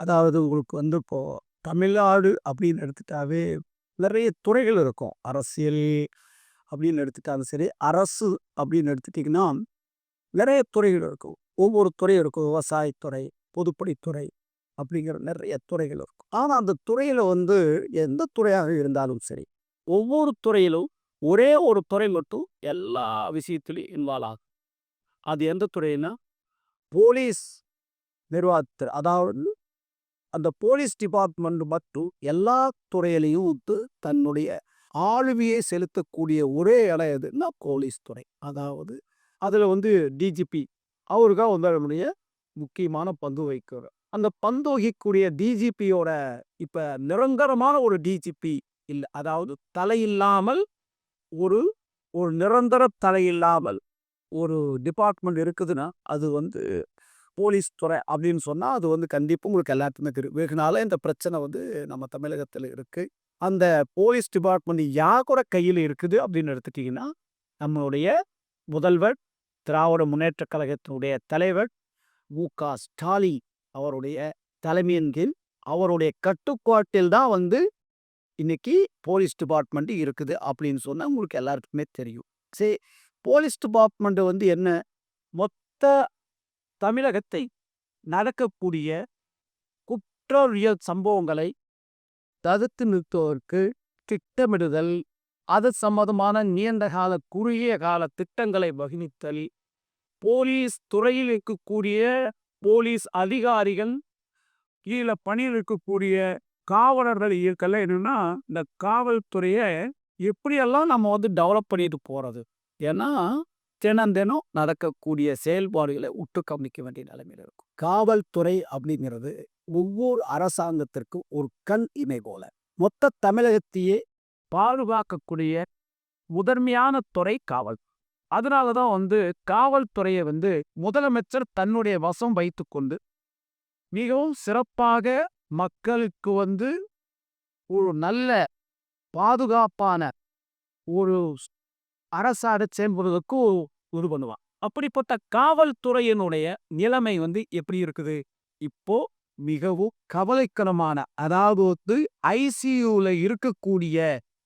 அதாவது உங்களுக்கு வந்து இப்போது தமிழ்நாடு அப்படின்னு எடுத்துட்டாவே நிறைய துறைகள் இருக்கும். அரசியல் அப்படின்னு எடுத்துட்டாலும் சரி, அரசு அப்படின்னு எடுத்துட்டிங்கன்னா நிறைய துறைகள் இருக்கும். ஒவ்வொரு துறையும் இருக்கும். விவசாயத்துறை, பொதுப்பணித்துறை அப்படிங்கிற நிறைய துறைகள் இருக்கும். ஆனால் அந்த துறையில் வந்து எந்த துறையாக இருந்தாலும் சரி, ஒவ்வொரு துறையிலும் ஒரே ஒரு துறை மட்டும் எல்லா விஷயத்துலையும் இன்வால்வ் ஆகும். அது எந்த துறைன்னா, போலீஸ் நிர்வாகத்துறை. அதாவது அந்த போலீஸ் டிபார்ட்மெண்ட் மட்டும் எல்லா துறையிலையும் வந்து தன்னுடைய ஆளுமையை செலுத்தக்கூடிய ஒரே இடம் எதுன்னா போலீஸ் துறை. அதாவது அதில் வந்து டிஜிபி அவருக்கா வந்து நம்முடைய முக்கியமான பங்கு வகிக்கிறார். அந்த பந்து வகிக்கக்கூடிய டிஜிபியோட இப்போ நிரந்தரமான ஒரு டிஜிபி இல்லை அதாவது தலையில்லாமல் ஒரு ஒரு நிரந்தர தலையில்லாமல் ஒரு டிபார்ட்மெண்ட் இருக்குதுன்னா, அது வந்து போலீஸ் துறை அப்படின்னு சொன்னால் அது வந்து கண்டிப்பா உங்களுக்கு எல்லாத்துக்குமே தெரியும். வெகுனால இந்த பிரச்சனை வந்து நம்ம தமிழகத்துல இருக்கு. அந்த போலீஸ் டிபார்ட்மெண்ட் யாரோட கையில் இருக்குது அப்படின்னு எடுத்துட்டீங்கன்னா, நம்மளுடைய முதல்வர், திராவிட முன்னேற்றக் கழகத்தினுடைய தலைவர் மு.க. ஸ்டாலின் அவருடைய தலைமையின் கீழ், அவருடைய கட்டுப்பாட்டில் தான் வந்து இன்னைக்கு போலீஸ் டிபார்ட்மெண்ட் இருக்குது அப்படின்னு சொன்னா உங்களுக்கு எல்லாருக்குமே தெரியும். சரி போலீஸ் டிபார்ட்மெண்ட் வந்து என்ன? மொத்த தமிழகத்தை நடக்கக்கூடிய குற்றவியல் சம்பவங்களை தடுத்து நிறுத்துவதற்கு திட்டமிடுதல், அது சம்பந்தமான நீண்ட கால, குறுகிய கால திட்டங்களை வகுத்தல், போலீஸ் துறையில் இருக்கக்கூடிய போலீஸ் அதிகாரிகள் கீழ பணியில் இருக்கக்கூடிய காவலர்கள் இருக்கெல்லாம் என்னன்னா, இந்த காவல்துறைய எப்படியெல்லாம் நம்ம வந்து டெவலப் பண்ணிட்டு போறது. ஏன்னா, தினந்தினம் நடக்கக்கூடிய செயல்பாடுகளை உற்று கவனிக்க வேண்டிய நிலைமையில இருக்கும். காவல்துறை அப்படிங்கிறது ஒவ்வொரு அரசாங்கத்திற்கும் ஒரு கண் இமை போல. மொத்த தமிழகத்தையே பாதுகாக்கக்கூடிய முதன்மையான துறை காவல். அதனால தான் வந்து காவல்துறையை வந்து முதலமைச்சர் தன்னுடைய வசம் வைத்துக்கொண்டு, மிகவும் சிறப்பாக மக்களுக்கு வந்து ஒரு நல்ல பாதுகாப்பான ஒரு அரசாட செயல்படுவதற்கு இது பண்ணுவான். அப்படிப்பட்ட காவல்துறையினுடைய நிலைமை வந்து எப்படி இருக்குது? இப்போ மிகவும் கவலைக்கிடமான அதாவது வந்து ஐசியூல இருக்கக்கூடிய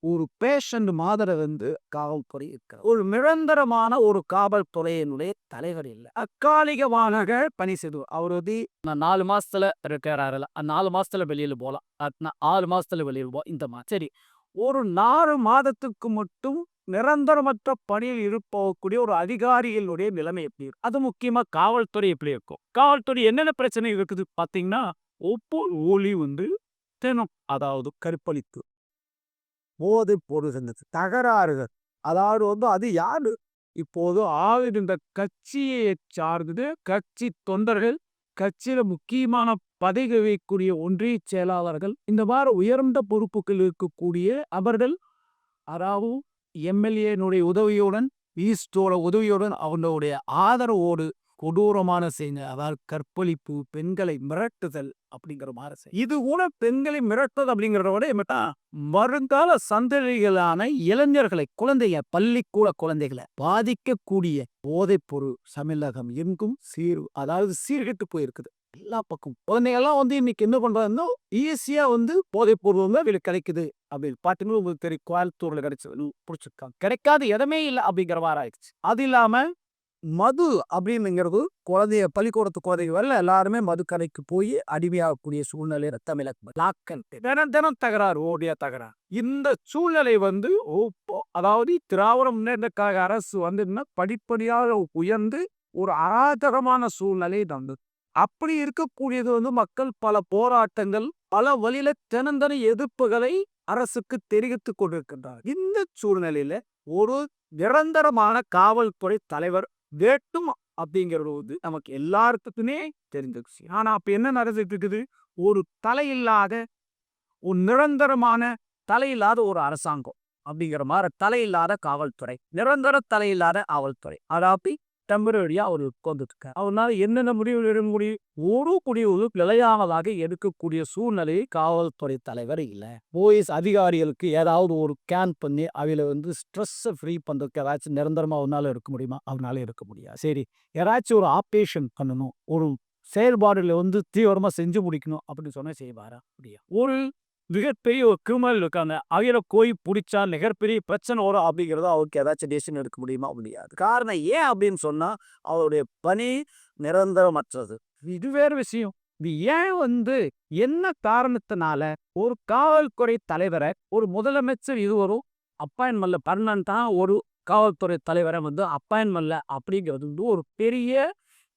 ஒரு பேஷண்ட் மாதிரி வந்து காவல்துறை இருக்கிறது. ஒரு நிரந்தரமான ஒரு காவல்துறையினுடைய தலைவர் இல்ல. தற்காலிகமாக பணி செய்து அவர் வந்து நான் நாலு மாசத்துல ரிட்டயர் ஆகல. 4 மாசத்துல வெளியில போலாம். ஆறு மாசத்துல வெளியில போ இந்த மாதிரி. சரி ஒரு நாலு மாதத்துக்கு மட்டும் நிரந்தரமற்ற பணியில் இருப்பக்கூடிய ஒரு அதிகாரிகளுடைய நிலைமை எப்படி இருக்கும்? அது முக்கியமா காவல்துறை எப்படி இருக்கும்? காவல்துறை என்னென்ன பிரச்சனை இருக்குது பார்த்தீங்கன்னா, ஒவ்வொரு ஊழி வந்து தினம் அதாவது கற்பழிப்பு, போதை பொருள் தகராறுகள் அதாவது வந்து அது யாரு? இப்போது ஆளுகின்ற கட்சியை சார்ந்தது கட்சி தொண்டர்கள், கட்சியில முக்கியமான பதவி வைக்கக்கூடிய ஒன்றிய செயலாளர்கள், இந்த மாதிரி உயர்ந்த பொறுப்புகள் இருக்கக்கூடிய அவர்கள் அதாவது எம்எல்ஏனுடைய உதவியுடன், ஈஸ்டோட உதவியுடன் அவங்களுடைய ஆதரவோடு கொடூரமான செய்தி அதாவது கற்பழிப்பு, பெண்களை மிரட்டுதல் அப்படிங்கிற மாதிரி செய் இது கூட பெண்களை மிரட்டது அப்படிங்கிறத விட என்னட்டா வருங்கால சந்ததிகளான இளைஞர்களை, குழந்தைங்க பள்ளிக்கூட குழந்தைகளை பாதிக்கக்கூடிய போதைப் பொருள் தமிழகம் எங்கும் சீர் அதாவது சீர்கெட்டு போயிருக்குது. எல்லா பக்கம் குழந்தைங்கள்லாம் வந்து இன்னைக்கு என்ன பண்றாங்கன்னா, ஈஸியா வந்து போதைப் பொருள் வந்து இவங்களுக்கு கிடைக்குது அப்படின்னு பார்த்தீங்கன்னா உங்களுக்கு தெரியும். கோயம்புத்தூர்ல கிடைச்சது பிடிச்சிருக்காங்க கிடைக்காத இடமே இல்ல அப்படிங்கிற மாதிரி ஆயிடுச்சு. அது இல்லாம மது அப்படின்னுங்கிறது குழந்தைய பள்ளிக்கூடத்து குழந்தைங்க வரல எல்லாருமே மதுக்கடைக்கு போய் அடிமையாகக்கூடிய சூழ்நிலை தமிழக லாக் தினம் தினம் தகராறு, ஓடியா தகராறு. இந்த சூழ்நிலை வந்து அதாவது திராவிட முன்னேற்றக்காக அரசு வந்து படிப்படியாக உயர்ந்து ஒரு அராஜகமான சூழ்நிலை தந்தது அப்படி இருக்கக்கூடியது வந்து மக்கள் பல போராட்டங்கள், பல வழியில தினந்தன எதிர்ப்புகளை அரசுக்கு தெரிவித்துக் கொண்டிருக்கின்றார். இந்த சூழ்நிலையில ஒரு நிரந்தரமான காவல்துறை தலைவர் வேட்டும் அப்படிங்கிறது வந்து நமக்கு எல்லாருக்குமே தெரிந்த விஷயம். ஆனா என்ன நடந்துட்டு இருக்குது? ஒரு தலையில்லாத ஒரு நிரந்தரமான தலையில்லாத ஒரு அரசாங்கம் அப்படிங்கிற மாதிரி தலையில்லாத காவல்துறை, நிரந்தர தலையில்லாத காவல்துறை. அதாவது டெம்பரரியா அவர் உட்கார்ந்துட்டு அவனால என்னென்ன முடிவு எடுக்க முடியும்? ஒரு முடிவு நிலையானதாக எடுக்கக்கூடிய சூழ்நிலை காவல்துறை தலைவர் இல்லை போலீஸ் அதிகாரிகளுக்கு ஏதாவது ஒரு கேன் பண்ணி அவங்கள வந்து ஸ்ட்ரெஸ்ஸை ஃப்ரீ பண்றதுக்கு ஏதாச்சும் நிரந்தரமா அவனால இருக்க முடியுமா? அவனால இருக்க முடியாது. சரி யாராச்சும் ஒரு ஆப்ரேஷன் பண்ணணும். ஒரு செயல்பாடுல வந்து தீவிரமா செஞ்சு முடிக்கணும் அப்படின்னு சொன்னா செய்வாரா? முடியாது. ஒரு மிகப்பெரிய ஒரு கிரிமினல் இருக்காங்க. அவங்கள போய் புடிச்சா மிகப்பெரிய பிரச்சனை வரும் அப்படிங்கிறத அவருக்கு ஏதாச்சும் டெசிஷன் எடுக்க முடியுமா? முடியாது. காரணம் ஏன் அப்படின்னு சொன்னா, அவருடைய பணி நிரந்தரமற்றது. இது வேற விஷயம். இது ஏன் வந்து என்ன காரணத்தினால ஒரு காவல்துறை தலைவர ஒரு முதலமைச்சர் இதுவரும் அப்பாயின்மென்ட்ல பர்மனன்ட்டா ஒரு காவல்துறை தலைவர வந்து அப்பாயின்மெண்ட்ல அப்படிங்கிறது வந்து ஒரு பெரிய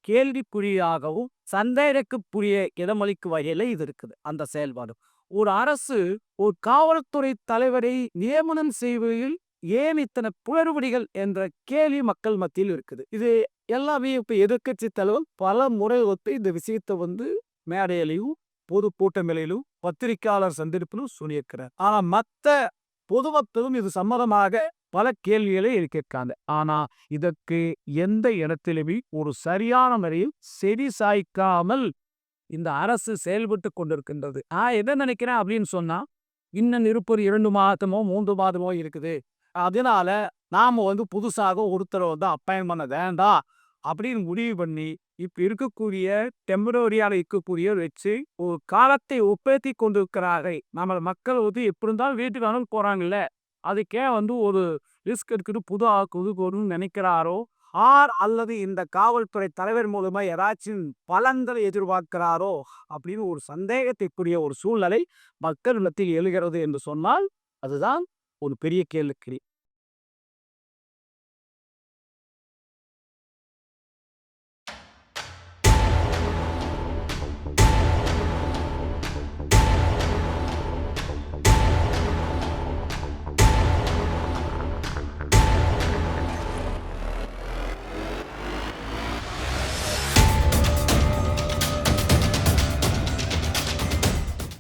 கேள்விக்குறியாகவும், சந்தேகக்குரிய இடமளிக்கும் வகையில் இது இருக்குது. அந்த செயல்பாடு. ஒரு அரசு ஒரு காவல்துறை தலைவரை நியமனம் செய்வதில் ஏன் இத்தனை புலறுபடிகள் என்ற கேள்வி மக்கள் மத்தியில் இருக்குது. இது எல்லாமே இப்ப எதிர்கட்சி தலைவர் பல முறை ஒத்து இந்த விஷயத்த வந்து மேடையிலையும் பொது கூட்டங்களிலும், பத்திரிக்கையாளர் சந்திப்பிலும் சொல்லியிருக்கிறார். ஆனா மத்த பொதுமக்களும் இது சம்மதமாக பல கேள்விகளை எழுப்பியிருக்காங்க. ஆனா இதற்கு எந்த இடத்திலுமே ஒரு சரியான முறையில் செடி சாய்க்காமல் இந்த அரசு செயல்பட்டு கொண்டிருக்கின்றது. நான் எதை நினைக்கிறேன் அப்படின்னு சொன்னா, இன்னும் இருப்பது இரண்டு மாதமோ, மூன்று மாதமோ இருக்குது. அதனால நாம வந்து புதுசாக ஒருத்தர வந்து அப்பாயின் பண்ண வேண்டாம் அப்படின்னு முடிவு பண்ணி, இப்ப இருக்கக்கூடிய டெம்பரரியாக இருக்கக்கூடிய வச்சு ஒரு காலத்தை உற்பத்தி கொண்டிருக்கிறார்கள். நம்ம மக்கள் வந்து எப்படி இருந்தாலும் வீட்டுக்கு வேணாலும் போறாங்கல்ல. அதுக்கு வந்து ஒரு ரிஸ்க் எடுத்துட்டு புது ஆக்குது கொண்டு நினைக்கிறாரோ, ஆர் அல்லது இந்த காவல்துறை தலைவர் மூலமா ஏதாச்சும் பலன்களை எதிர்பார்க்கிறாரோ அப்படின்னு ஒரு சந்தேகத்திற்குரிய ஒரு சூழ்நிலை மக்கள் மத்தியில் எழுகிறது என்று சொன்னால், அதுதான் ஒரு பெரிய கேள்விக்குறி.